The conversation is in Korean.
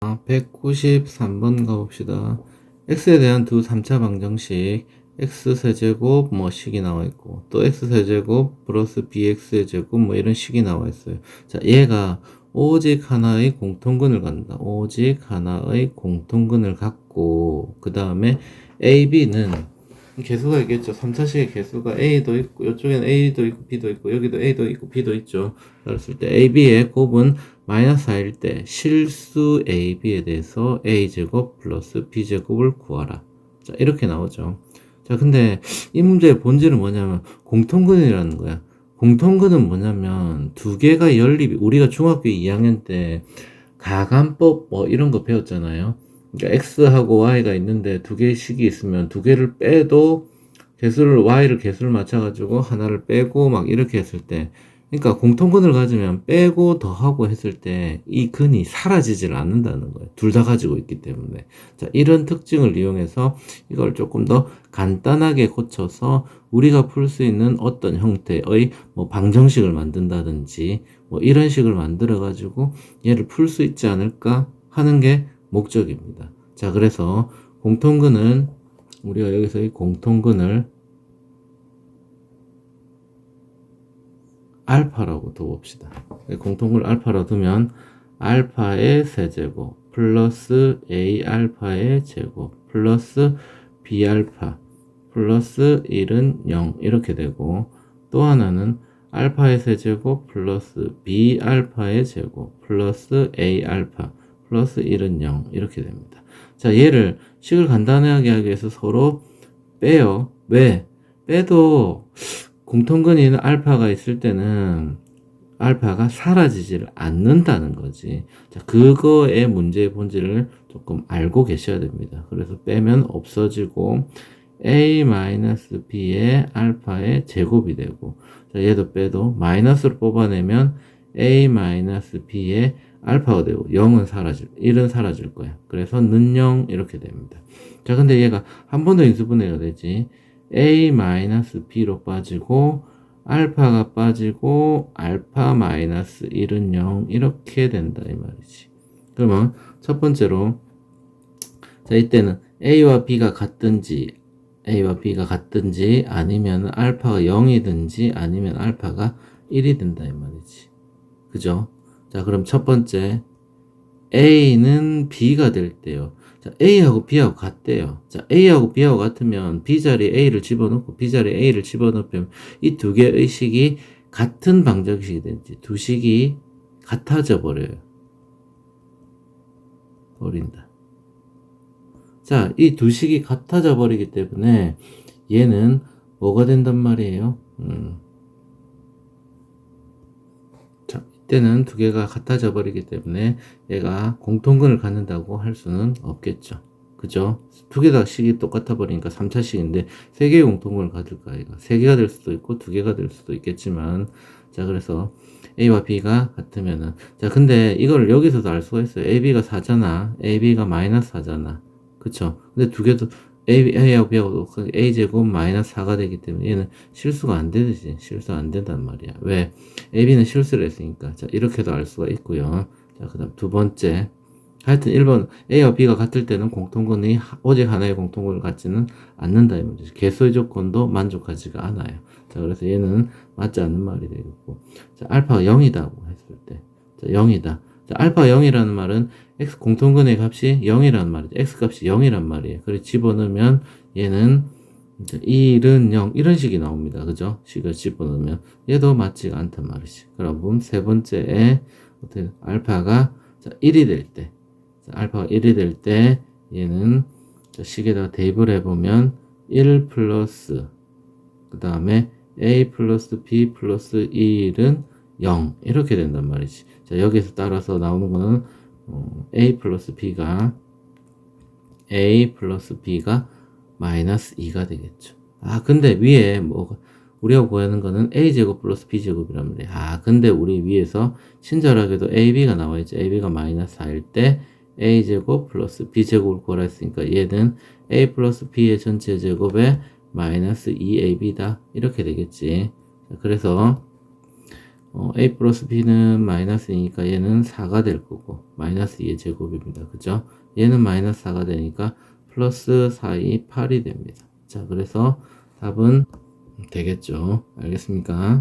193번 가봅시다. x에 대한 두 3차 방정식 x 세제곱 뭐 식이 나와 있고 또 x 세제곱 플러스 bx의 제곱 뭐 이런 식이 나와 있어요. 자, 얘가 오직 하나의 공통근을 갖는다. 오직 하나의 공통근을 갖고 그 다음에 ab는 개수가 있겠죠. 3차식의 개수가 a도 있고 이쪽에는 a도 있고 b도 있고 여기도 a도 있고 b도 있죠. 그랬을 때 ab의 곱은 마이너스 4일 때 실수 ab에 대해서 a제곱 플러스 b제곱을 구하라. 자 이렇게 나오죠. 자 근데 이 문제의 본질은 뭐냐면 공통근이라는 거야. 공통근은 뭐냐면 두 개가 연립이 우리가 중학교 2학년 때 가간법 뭐 이런 거 배웠잖아요. 그러니까 x하고 y가 있는데 두 개의 식이 있으면 두 개를 빼도 개수를 y를 개수를 맞춰 가지고 하나를 빼고 막 이렇게 했을 때 그러니까 공통근을 가지면 빼고 더하고 했을 때 이 근이 사라지질 않는다는 거예요. 둘 다 가지고 있기 때문에. 자, 이런 특징을 이용해서 이걸 조금 더 간단하게 고쳐서 우리가 풀 수 있는 어떤 형태의 뭐 방정식을 만든다든지 뭐 이런 식을 만들어 가지고 얘를 풀 수 있지 않을까 하는 게 목적입니다. 자, 그래서 공통근은 우리가 여기서 이 공통근을 알파라고 둬봅시다. 공통근 알파라 두면 알파의 세제곱 플러스 a 알파의 제곱 플러스 b 알파 플러스 1은 0 이렇게 되고 또 하나는 알파의 세제곱 플러스 b 알파의 제곱 플러스 a 알파 플러스 1은 0 이렇게 됩니다. 자 얘를 식을 간단하게 하기 위해서 서로 빼요. 왜? 빼도 공통근이 알파가 있을 때는 알파가 사라지질 않는다는 거지. 자, 그거의 문제의 본질을 조금 알고 계셔야 됩니다. 그래서 빼면 없어지고 a-b의 알파의 제곱이 되고 자, 얘도 빼도 마이너스로 뽑아내면 a-b의 알파가 되고 0은 사라질 1은 사라질 거야. 그래서 는 0 이렇게 됩니다. 자, 근데 얘가 한번더 인수분해가 되지. A-b로 빠지고 알파가 빠지고 알파 마이너스 1은 0 이렇게 된다 이 말이지. 그러면 첫 번째로 자 이때는 a와 b가 같든지 a와 b가 같든지 아니면 알파가 0이든지 아니면 알파가 1이 된다 이 말이지. 그죠? 자 그럼 첫 번째 a는 b가 될 때요. 자, A하고 B하고 같대요. 자, A하고 B하고 같으면 B 자리에 A를 집어넣고 B 자리에 A를 집어넣으면 이 두 개의 식이 같은 방정식이 되는지 두 식이 같아져 버려요. 버린다. 자, 이 두 식이 같아져 버리기 때문에 얘는 뭐가 된단 말이에요? 음. 자, 이 때는 두 개가 같아져 버리기 때문에 얘가 공통근을 갖는다고 할 수는 없겠죠. 그죠? 두 개 다 식이 똑같아 버리니까 3차식인데 세 개의 공통근을 가질까 얘가 세 개가 될 수도 있고 두 개가 될 수도 있겠지만 자 그래서 A와 B가 같으면은 자 근데 이걸 여기서도 알 수가 있어요. AB가 4잖아. AB가 마이너스 4잖아. 그쵸? 근데 두 개도 A, A하고 B하고 A제곱 마이너스 4가 되기 때문에 얘는 실수가 안 되듯이 실수가 안 된단 말이야. 왜? AB는 실수를 했으니까. 자, 이렇게도 알 수가 있고요. 자, 그 다음 두 번째. 하여튼 1번 A와 B가 같을 때는 공통근이 오직 하나의 공통근을 갖지는 않는다 이 말이죠. 개수의 조건도 만족하지가 않아요. 자, 그래서 얘는 맞지 않는 말이 되겠고. 자, 알파가 0이다고 했을 때. 자, 0이다. 자, 알파 0이라는 말은 x 공통근의 값이 0이라는 말이죠. x 값이 0이란 말이에요. 그래서 집어넣으면 얘는 1은 0 이런 식이 나옵니다. 그죠? 식을 집어넣으면 얘도 맞지가 않단 말이지. 그럼 세 번째에 어떻게 알파가 자, 1이 될 때, 자, 알파가 1이 될 때 얘는 자, 식에다가 대입을 해보면 1 플러스 그 다음에 a 플러스 b 플러스 1은 0 이렇게 된단 말이지. 자 여기서 따라서 나오는 거는 어, a 플러스 b가 a 플러스 b가 마이너스 2가 되겠죠. 아 근데 위에 뭐 우리가 구하는 거는 a제곱 플러스 b제곱이란 말이에요. 아 근데 우리 위에서 친절하게도 ab가 나와 있죠. ab가 마이너스 4일 때 a제곱 플러스 b제곱을 구하라 했으니까 얘는 a 플러스 b의 전체 제곱에 마이너스 2ab다 이렇게 되겠지. 그래서 어, a 플러스 b는 마이너스 2니까 얘는 4가 될 거고 마이너스 2의 제곱입니다. 그죠? 얘는 마이너스 4가 되니까 플러스 4, 2, 8이 됩니다. 자, 그래서 답은 되겠죠. 알겠습니까?